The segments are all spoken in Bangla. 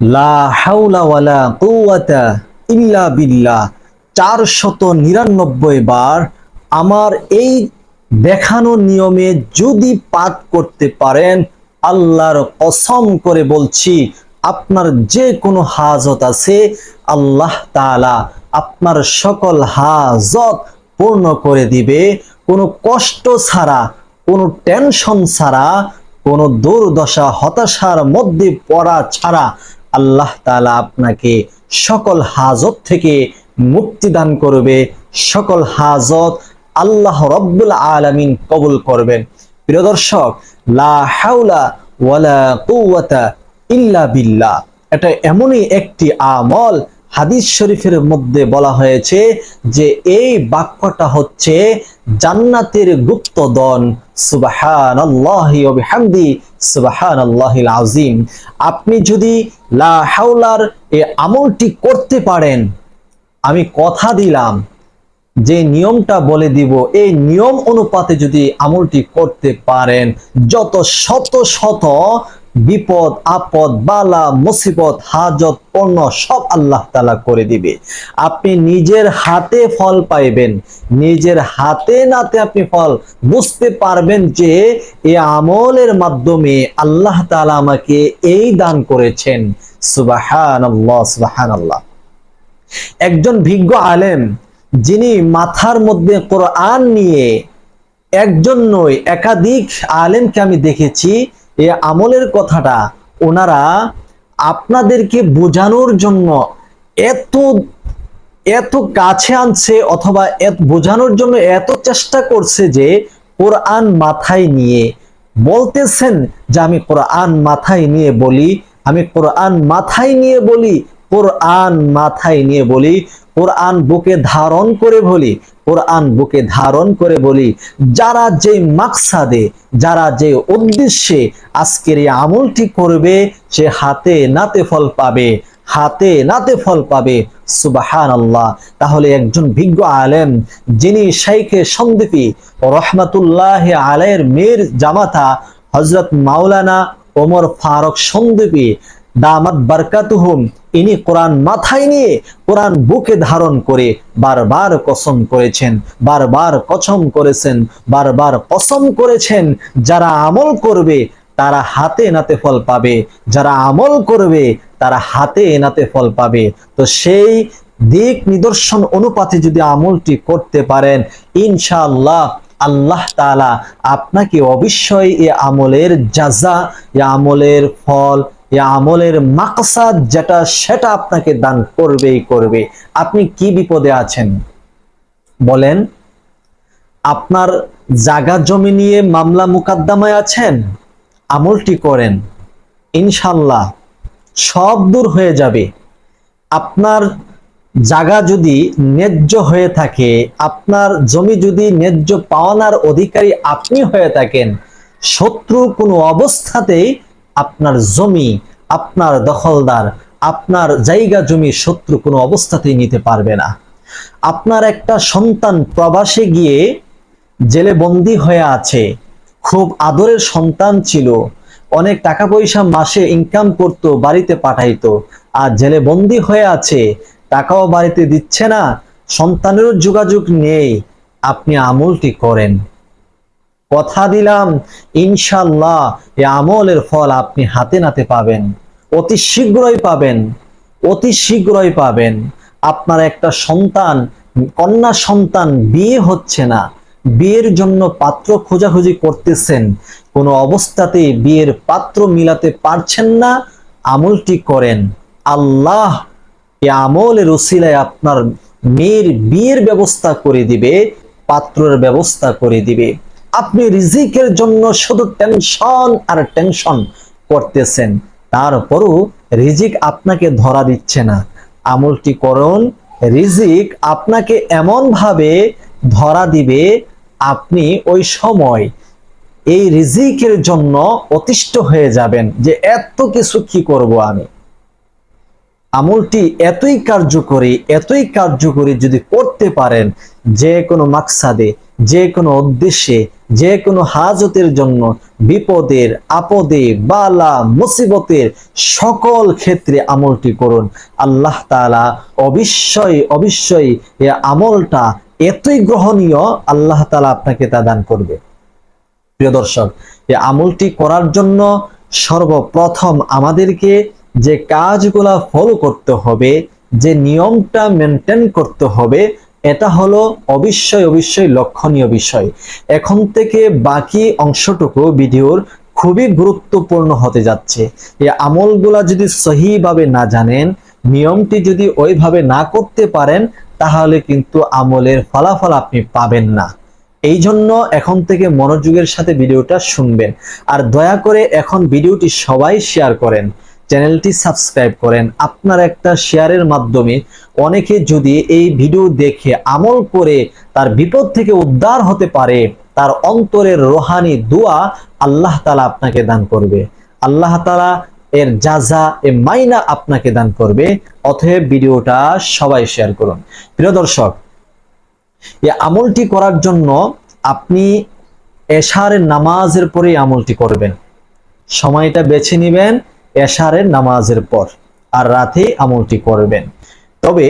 লা হাওলা ওয়ালা কুওয়াতা ইল্লা বিল্লাহ। চারশত নিরানব্বই বার আমার এই দেখানো নিয়মে যদি পাঠ করতে পারেন, আল্লাহর কসম করে বলছি, আপনার যে কোনো হাজত আছে, আল্লাহ তাআলা আপনার সকল হাজত পূর্ণ করে দিবে। কোনো কষ্ট ছাড়া, কোনো টেনশন ছাড়া, কোনো দুর্দশা, হতাশার মধ্যে পড়া ছাড়া আল্লাহ তালা আপনাকে সকল হাজত থেকে মুক্তি দান করবে, সকল হাজত আল্লাহ রব্বুল আলমিন কবুল করবেন। প্রিয় দর্শক ওয়ালা ইল্লা বিল্লাহ। এটা এমনই একটি আমল হাদিস শরীফের মধ্যে বলা হয়েছে যে এই বাক্যটা হচ্ছে জান্নাতের গুপ্তদন সুবহানাল্লাহি ওয়া বিহামদি, সুবহানাল্লাহিল আযীম। আপনি যদি লা হাওলার এই আমলটি করতে পারেন, আমি কথা দিলাম, যে নিয়মটা বলে দিব, এই নিয়ম অনুপাতে যদি আমলটি করতে পারেন, যত শত শত বিপদ, আপদ, বালা, মুসিবত, হাজত পণ্য সব আল্লাহ তালা করে দিবে। আপনি নিজের হাতে ফল পাইবেন। নিজের হাতে নাতে আপনি ফল বুঝতে পারবেন যে এই আমলের মাধ্যমে আল্লাহ তালা আমাকে এই দান করেছেন। সুবাহান আল্লাহ সুবাহান আল্লাহ একজন ভিজ্ঞ আলেম, যিনি মাথার মধ্যে কোরআন নিয়ে একজন নয় একাধিক আলেমকে আমি দেখেছি এই আমলের কথাটা ওনারা আপনাদেরকে বোঝানোর জন্য এত এত কাছে আনছে অথবা এত, বোঝানোর জন্য এত চেষ্টা করছে যে কোরআন মাথায় নিয়ে বলতেছেন যে আমি কোরআন মাথায় নিয়ে বলি, আমি কোরআন মাথায় নিয়ে বলি কোরআন মাথায় নিয়ে বলি, কোরআন বুকে ধারণ করে বলি, কোরআন বুকে ধারণ করে বলি, যারা যে মাকসাদে, যারা যে উদ্দেশ্যে আজকের এই আমলটি করবে, সে হাতে নাতে ফল পাবে, হাতে নাতে ফল পাবে সুবাহান আল্লাহ তাহলে একজন বিজ্ঞ আলেম, যিনি শাইখে সন্দীপী, রহমাতুল্লাহ আলের মেয়ের জামাতা হজরত মাওলানা ওমর ফারুক সন্দীপী, দামাত বারকাতুহুম ইনি কোরআন মাথায় নিয়ে কোরআন বুকে ধারণ করে বারবার কসম করেছেন, বারবার কসম করেছেন, বারবার কসম করেছেন, যারা আমল করবে তারা হাতে নাতে ফল পাবে, যারা আমল করবে তারা হাতে নাতে ফল পাবে। তো সেই দিক নিদর্শন অনুপাতে যদি আমলটি করতে পারেন, ইনশাআল্লাহ আল্লাহ তাআলা আপনাকে অবশ্যই এ আমলের জাজা এ আমলের ফল এ আমলের মাকসাদ যেটা, সেটা আপনাকে দান করবেই করবে। আপনি কি বিপদে আছেন? বলেন, আপনার জাগা জমি নিয়ে মামলা মুকাদ্দমায় আছেন, আমলটি করেন ইনশাল্লাহ সব দূর হয়ে যাবে। আপনার জাগা যদি ন্যায্য হয়ে থাকে, আপনার জমি যদি ন্যায্য পাওনার অধিকারী আপনি হয়ে থাকেন, শত্রু কোনো অবস্থাতেই আপনার জমি, আপনার দখলদার, আপনার জায়গা জমি শত্রু কোনো অবস্থাতেই নিতে পারবে না। আপনার একটা সন্তান প্রবাসে গিয়ে জেলে বন্দি হয়ে আছে, খুব আদরের সন্তান ছিল, অনেক টাকা পয়সা মাসে ইনকাম করত, বাড়িতে পাঠাইতো, আর জেলে বন্দি হয়ে আছে, টাকাও বাড়িতে দিচ্ছে না, সন্তানেরও যোগাযোগ নেই, আপনি আমলটি করেন। কথা দিলাম, ইনশাল্লাহ এ আমলের ফল আপনি হাতে নাতে পাবেন, অতি শীঘ্রই পাবেন, অতি শীঘ্রই পাবেন। আপনার একটা সন্তান, কন্যা সন্তান বিয়ে হচ্ছে না, বিয়ের জন্য পাত্র খোঁজাখুঁজি করতেছেন, কোনো অবস্থাতে বিয়ের পাত্র মিলাতে পারছেন না, আমলটি করেন। আল্লাহ এই আমলের উসিলায় আপনার মেয়ের বিয়ের ব্যবস্থা করে দিবে, পাত্রের ব্যবস্থা করে দিবে। আপনি রিজিকের জন্য শুধু টেনশন আর টেনশন করতেছেন। তারপরও রিজিক আপনাকে ধরা দিচ্ছে না। আমলটি করুন, রিজিক আপনাকে এমন ভাবে ধরা দিবে, আপনি ওই সময় এই রিজিকের জন্য অতিষ্ঠ হয়ে যাবেন যে এত কিছু কি করব আমি। আমলটি এতই কার্যকরী এতই কার্যকরী যদি করতে পারেন, যে কোনো মাকসাদে, যে কোনো উদ্দেশ্যে যে কোনো হাজতের জন্য বিপদের, আপদে, বালা, মুসিবতের সকল ক্ষেত্রে আমলটি করুন। আল্লাহ তালা অবশ্যই অবশ্যই এ আমলটা এতই গ্রহণীয় আল্লাহ তালা আপনাকে তা দান করবে। প্রিয় দর্শক এই আমলটি করার জন্য সর্বপ্রথম আমাদেরকে যে কাজগুলা ফলো করতে হবে, যে নিয়মটা মেনটেন করতে হবে এটা হলো অবশ্যই অবশ্যই লক্ষণীয় বিষয়। এখন থেকে বাকি অংশটুকু ভিডিওর খুবই গুরুত্বপূর্ণ হতে যাচ্ছে। এই আমলগুলা যদি সহিভাবে না জানেন, নিয়মটি যদি ওইভাবে না করতে পারেন, তাহলে কিন্তু আমলের ফলাফল আপনি পাবেন না। এই জন্য এখন থেকে মনোযোগের সাথে ভিডিওটা শুনবেন। আর দয়া করে এখন ভিডিওটি সবাই শেয়ার করেন। চ্যানেলটি সাবস্ক্রাইব করেন। আপনার একটা শেয়ারের মাধ্যমে অনেকে যদি এই ভিডিও দেখে আমল করে তার বিপদ থেকে উদ্ধার হতে পারে, তার অন্তরের রোহানি দোয়া আল্লাহ তালা আপনাকে দান করবে। আল্লাহ তালা এর যাজা এ মাইনা আপনাকে দান করবে। অতএব ভিডিওটা সবাই শেয়ার করুন। প্রিয় দর্শক এই আমলটি করার জন্য আপনি এশারের নামাজের পরে আমলটি করবেন। সময়টা বেছে নেবেন এশারের নামাজের পর আর রাতে আমলটি করবেন। তবে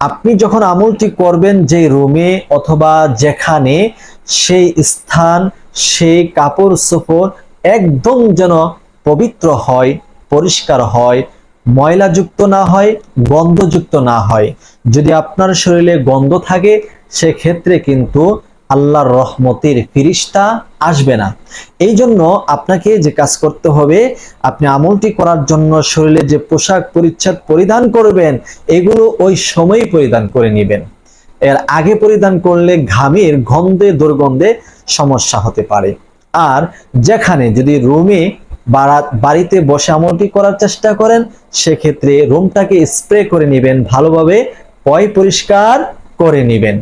আপনি যখন আমলটি করবেন যে রুমে অথবা যেখানে, সেই স্থান, সেই কাপড় সফর একদম যেন পবিত্র হয়, পরিষ্কার হয়, ময়লাযুক্ত না হয়, গন্ধযুক্ত না হয়। যদি আপনার শরীরে গন্ধ থাকে, সেক্ষেত্রে কিন্তু আল্লাহর রহমতের ফিরিস্তা আসবে না। এই জন্য আপনাকে যে কাজ করতে হবে, আপনি আমলটি করার জন্য শরীরে যে পোশাক পরিচ্ছদ পরিধান করবেন, এগুলো ওই সময় পরিধান করে নেবেন। এর আগে পরিধান করলে ঘামের গন্ধে, দুর্গন্ধে সমস্যা হতে পারে। আর যেখানে যদি রুমে বাড়িতে বসে আমলটি করার চেষ্টা করেন, সেক্ষেত্রে রুমটাকে স্প্রে করে নেবেন, ভালোভাবে পয় পরিষ্কার করে নেবেন।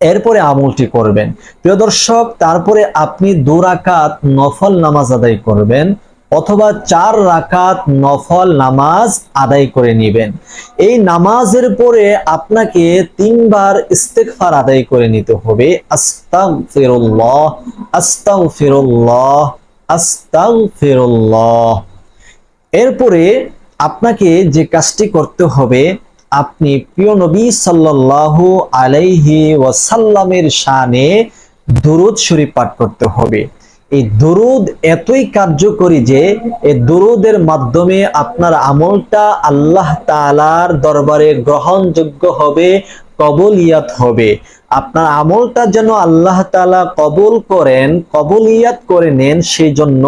এরপরে আমলটি করবেন। প্রিয় দর্শক, তারপরে আপনি দু রাকাত নফল নামাজ আদায় করবেন অথবা চার রাকাত নফল নামাজ আদায় করে নেবেন। এই নামাজের পরে আপনাকে তিনবার ইস্তেগফার আদায় করে নিতে হবে। আস্তাগফিরুল্লাহ আস্তাগফিরুল্লাহ আস্তাগফিরুল্লাহ। এরপরে আপনাকে যে কাজটি করতে হবে আপনি প্রিয় নবী সাল্লাল্লাহু আলাইহি ওয়াসাল্লামের শানে দুরুদ শরীফ পাঠ করতে হবে। এই দুরুদ এতই কার্যকরী যে এই দুরুদের মাধ্যমে আপনার আমলটা আল্লাহ তালার দরবারে গ্রহণযোগ্য হবে কবলিয়াত হবে। আপনার আমলটা যেন আল্লাহ তাআলা কবুল করেন, কবলিয়াত করে নেন সেই জন্য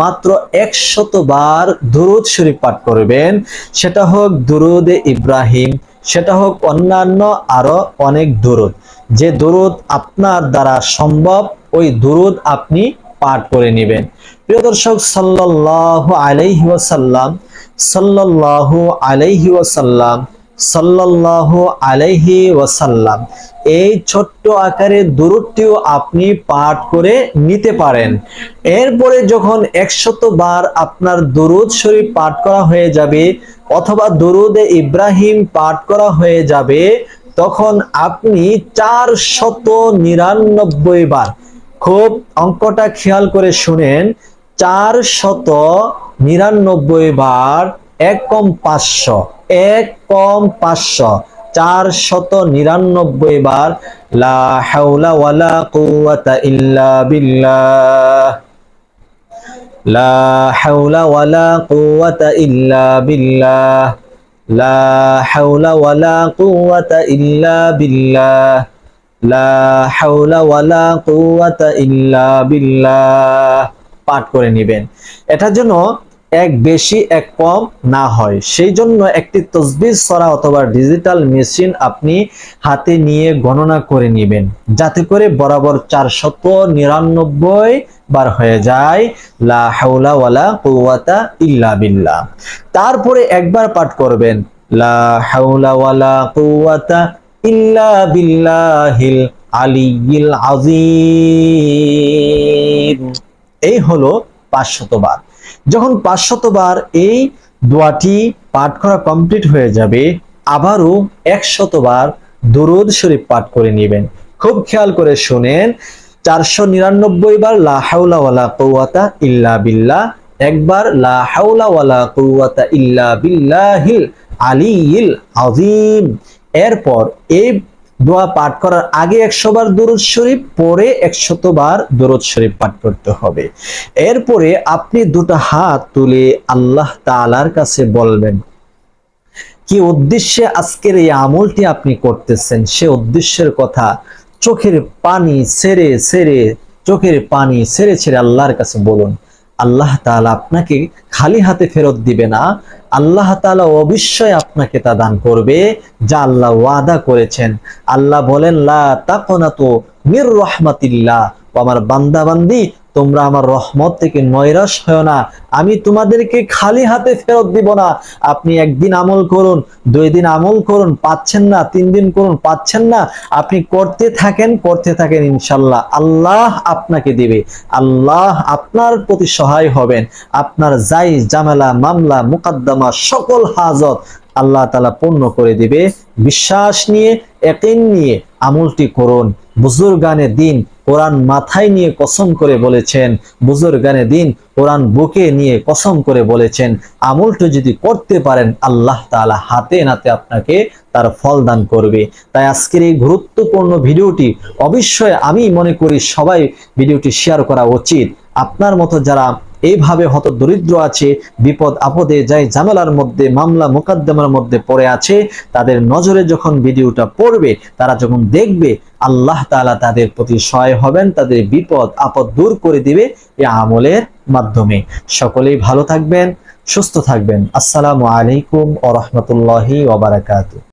মাত্র একশত বার দুরুদ শরীফ পাঠ করবেন। সেটা হোক দুরুদে ইব্রাহিম, সেটা হোক অন্যান্য আরও অনেক দুরুদ। যে দুরুদ আপনার দ্বারা সম্ভব, ওই দুরুদ আপনি পাঠ করে নেবেন। প্রিয় দর্শক, সাল্লাল্লাহু আলাইহি ওয়াসাল্লাম, সাল্লাল্লাহু আলাইহি ওয়াসাল্লাম সাল্লাল্লাহু আলাইহি ওয়াসাল্লাম। এই ছোট্ট আকারের দূরত্বটিও আপনি পাঠ করে নিতে পারেন। এরপরে যখন একশত বার আপনার দরুদ শরীফ পাঠ করা হয়ে যাবে অথবা দরুদে ইব্রাহিম পাঠ করা হয়ে যাবে, তখন আপনি চার শত নিরানব্বই বার খুব অঙ্কটা খেয়াল করে শুনেন চার শত নিরানব্বই বার এক কম পাঁচশো। এক কম পাঁচশো চার শত নিরানব্বই বার লা হাওলা ওয়ালা ইল্লা বিল্লাহ। লা হাওলা ওয়ালা ইল্লা বিল্লাহ। লা হাওলা ওয়ালা ইল্লা বিল্লাহ। লা হাওলা ওয়ালা ইল্লা বিল্লাহ। পাঠ করে নেবেন। এটার জন্য এক বেশি, এক কম না হয়। সেই জন্য একটি তসবির সরা অথবা ডিজিটাল মেশিন আপনি হাতে নিয়ে গণনা করে নেবেন। যাতে করে বরাবর চারশত নিরানব্বই বার হয়ে যায়, লা হাওলা ওয়ালা কুওয়াতা ইল্লা বিল্লাহ। তারপরে একবার পাঠ করবেন, লা হাওলা ওয়ালা কুওয়াতা ইল্লা বিল্লাহিল আলিয়িল আযীম। এই হলো পাঁচশতবার যখন পাঁচশতবার এই দোয়াটি পাঠ করা কমপ্লিট হয়ে যাবে, আবারও একশতবার দুরুদ শরীফ পাঠ করে নেবেন। খুব খেয়াল করে শুনেন চারশো নিরানব্বই বার লা হাওলা ওয়ালা ইল্লা বিল্লাহ, একবার লা হাওলা ওয়ালা কুওয়াতা ইল্লা বিল্লাহিল আলিয়িল আযীম। এরপর এই দোয়া পাঠ করার আগে একশো বার দরুদ শরীফ, পরে একশত বার দরুদ শরীফ পাঠ করতে হবে। এরপরে আপনি দুটো হাত তুলে আল্লাহ তাআলার কাছে বলবেন, কি উদ্দেশ্যে আজকের এই আমলটি আপনি করতেছেন? সে উদ্দেশ্যের কথা চোখের পানি সেরে সেরে চোখের পানি সেরে ছেড়ে আল্লাহর কাছে বলুন। আল্লাহ তালা আপনাকে খালি হাতে ফেরত দিবে না। আল্লাহ তালা অবশ্যই আপনাকে তা দান করবে, যা আল্লাহ ওয়াদা করেছেন। আল্লাহ বলেন, লা তো মির রহমাতিল্লাহ। আমার বান্দা বান্দি তোমরা আমার রহমত থেকে নৈরাশ হয় না। আমি তোমাদেরকে খালি হাতে ফেরত দিব না। আপনি একদিন আমল করুন, দুই দিন আমল করুন, পাচ্ছেন না, তিন দিন করুন, পাচ্ছেন না। আপনি করতে থাকেন করতে থাকেন ইনশাল্লাহ। আল্লাহ আপনাকে দিবে। আল্লাহ আপনার প্রতি সহায় হবেন। আপনার যাই জামেলা মামলা, মুকাদ্দমা, সকল হাজত আল্লাহ তালা পূর্ণ করে দিবে। বিশ্বাস নিয়ে একিন নিয়ে আমলটি করুন। বুজুর্গানে দিন কোরআন মাথায় নিয়ে কসম করে বলেছেন, বুজুর্গানে দিন কোরআন বুকে নিয়ে কসম করে বলেছেন। আমলটা যদি করতে পারেন, আল্লাহ তালা হাতে নাতে আপনাকে তার ফল দান করবে। তাই আজকের এই গুরুত্বপূর্ণ ভিডিওটি অবশ্যই আমি মনে করি সবাই ভিডিওটি শেয়ার করা উচিত। আপনার মতো যারা এইভাবে হত দরিদ্র আছে, বিপদ আপদে যাই ঝামেলার মধ্যে, মামলা মোকদ্দমার মধ্যে পড়ে আছে, তাদের নজরে যখন ভিডিওটা পড়বে, তারা যখন দেখবে, আল্লাহ তাআলা তাদের প্রতি সহায় হবেন, তাদের বিপদ আপদ দূর করে দিবে এ আমলের মাধ্যমে। সকলেই ভালো থাকবেন, সুস্থ থাকবেন। আসসালামু আলাইকুম ওয়া রাহমাতুল্লাহি ওয়া বারাকাতুহু।